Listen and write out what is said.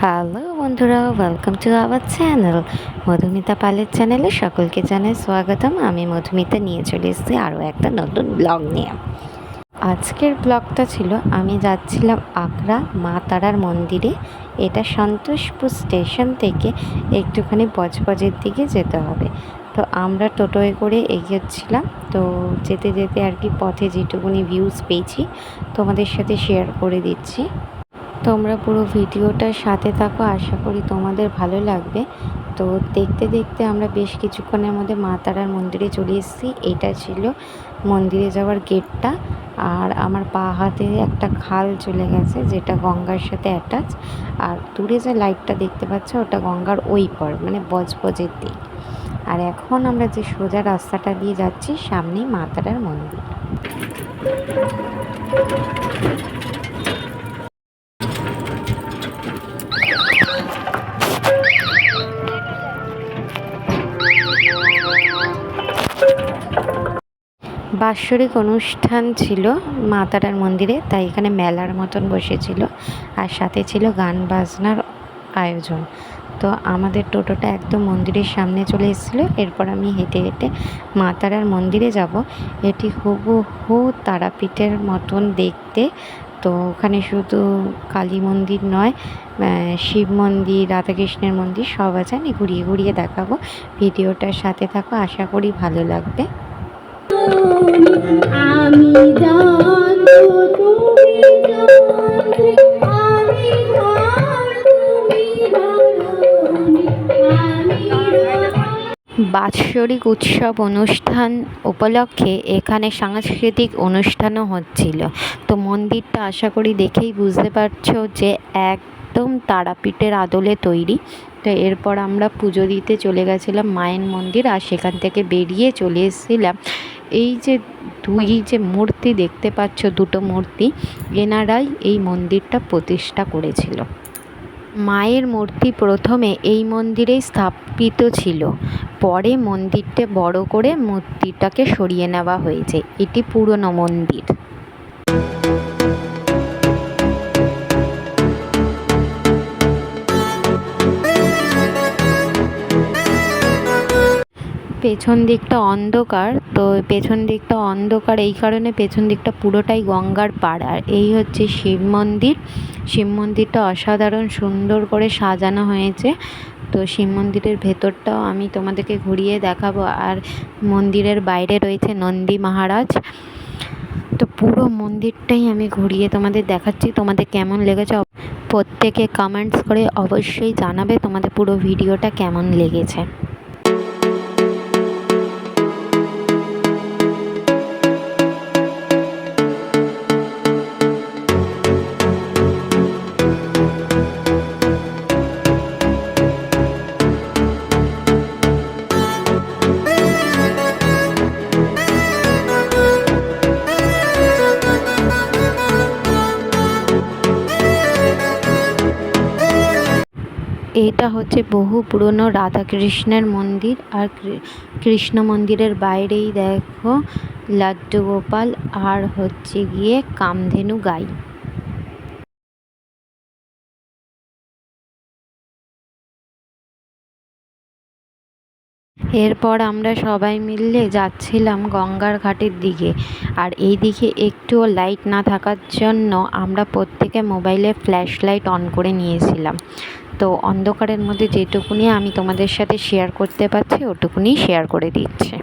Hello বন্ধুরা welcome to our channel Madhumita পালের চ্যানেলে সকলকে জানাই স্বাগতম। আমি মধুমিতা, নিয়ে চলে এসেছি আরও একটা নতুন ব্লগ নিয়ে। আজকের ব্লগটা ছিল, আমি যাচ্ছিলাম আগ্রা মা তারার মন্দিরে। এটা সন্তোষপুর স্টেশন থেকে একটুখানি বজবজের দিকে যেতে হবে। তো আমরা টোটোয় করে এগিয়েছিলাম তো যেতে যেতে আর কি পথে যেটুকুনি ভিউজ পেয়েছি, তোমাদের সাথে শেয়ার করে দিচ্ছি। তোমরা পুরো ভিডিওটার সাথে থাকো, আশা করি তোমাদের ভালো লাগবে। তো দেখতে দেখতে আমরা বেশ কিছুক্ষণের মধ্যে মা তারার মন্দিরে চলে এসেছি। এটা ছিল মন্দিরে যাওয়ার গেটটা। আর আমার পা হাতে একটা খাল চলে গেছে, যেটা গঙ্গার সাথে অ্যাটাচ আর দূরে যে লাইটটা দেখতে পাচ্ছ, ওটা গঙ্গার ওই পর মানে বজবজের দিক। আর এখন আমরা যে সোজা রাস্তাটা দিয়ে যাচ্ছি, সামনেই মা তারার মন্দির। বাৎসরিক অনুষ্ঠান ছিল মা তারার মন্দিরে, তাই এখানে মেলার মতন বসেছিল আর সাথে ছিল গান বাজনার আয়োজন। তো আমাদের টোটোটা একদম মন্দিরের সামনে চলে এসেছিল। এরপর আমি হেঁটে হেঁটে মা তারার মন্দিরে যাব। এটি হুবহু তারাপীঠের মতন দেখতে। তো ওখানে শুধু কালী মন্দির নয় শিব মন্দির, রাধাকৃষ্ণের মন্দির সব আছে। আমি ঘুরিয়ে ঘুরিয়ে দেখাবো। ভিডিওটার সাথে থাকো, আশা করি ভালো লাগবে। বাৎসরিক উৎসব অনুষ্ঠান উপলক্ষে এখানে সাংস্কৃতিক অনুষ্ঠানও হচ্ছিল। তো মন্দিরটা আশা করি দেখেই বুঝতে পারছ যে একদম তারাপীঠের আদলে তৈরি। তো এরপর আমরা পুজো দিতে চলে গেছিলাম মায়ের মন্দির আর সেখান থেকে বেরিয়ে চলে এসেছিলাম। এই যে দুই যে মূর্তি দেখতে পাচ্ছ, দুটো মূর্তি, এনারাই এই মন্দিরটা প্রতিষ্ঠা করেছিল। মায়ের মূর্তি প্রথমে এই মন্দিরেই স্থাপিত ছিল, পরে মন্দিরটা বড় করে মূর্তিটাকে সরিয়ে নেওয়া হয়েছে। এটি পুরনো মন্দির। পেছন দিকটা অন্ধকার, তো পেছন দিকটা অন্ধকার, এই কারণে পেছন দিকটা পুরোটাই গঙ্গার পাড়। আর এই হচ্ছে শিব মন্দির। শিব মন্দিরটা অসাধারণ সুন্দর করে সাজানো হয়েছে। তো শিব মন্দিরের ভেতরটাও আমি তোমাদেরকে ঘুরিয়ে দেখাবো। আর মন্দিরের বাইরে রয়েছে নন্দী মহারাজ। তো পুরো মন্দিরটাই আমি ঘুরিয়ে তোমাদের দেখাচ্ছি। তোমাদের কেমন লেগেছে প্রত্যেকে কমেন্টস করে অবশ্যই জানাবে তোমাদের পুরো ভিডিওটা কেমন লেগেছে। এটা হচ্ছে বহু পুরনো রাধাকৃষ্ণের মন্দির আর কৃষ্ণ মন্দিরের বাইরেই দেখো লাড্ডু গোপাল আর হচ্ছে গিয়ে কামধেনু গাই। এরপর আমরা সবাই মিলে যাচ্ছিলাম গঙ্গার ঘাটের দিকে আর এই দিকে একটুও লাইট না থাকার জন্য আমরা প্রত্যেকে মোবাইলে ফ্ল্যাশ লাইট অন করে নিয়েছিলাম। তো অন্ধকারের মধ্যে যেটুকুনি আমি তোমাদের সাথে শেয়ার করতে পারছি ওটুকুনি শেয়ার করে দিচ্ছি।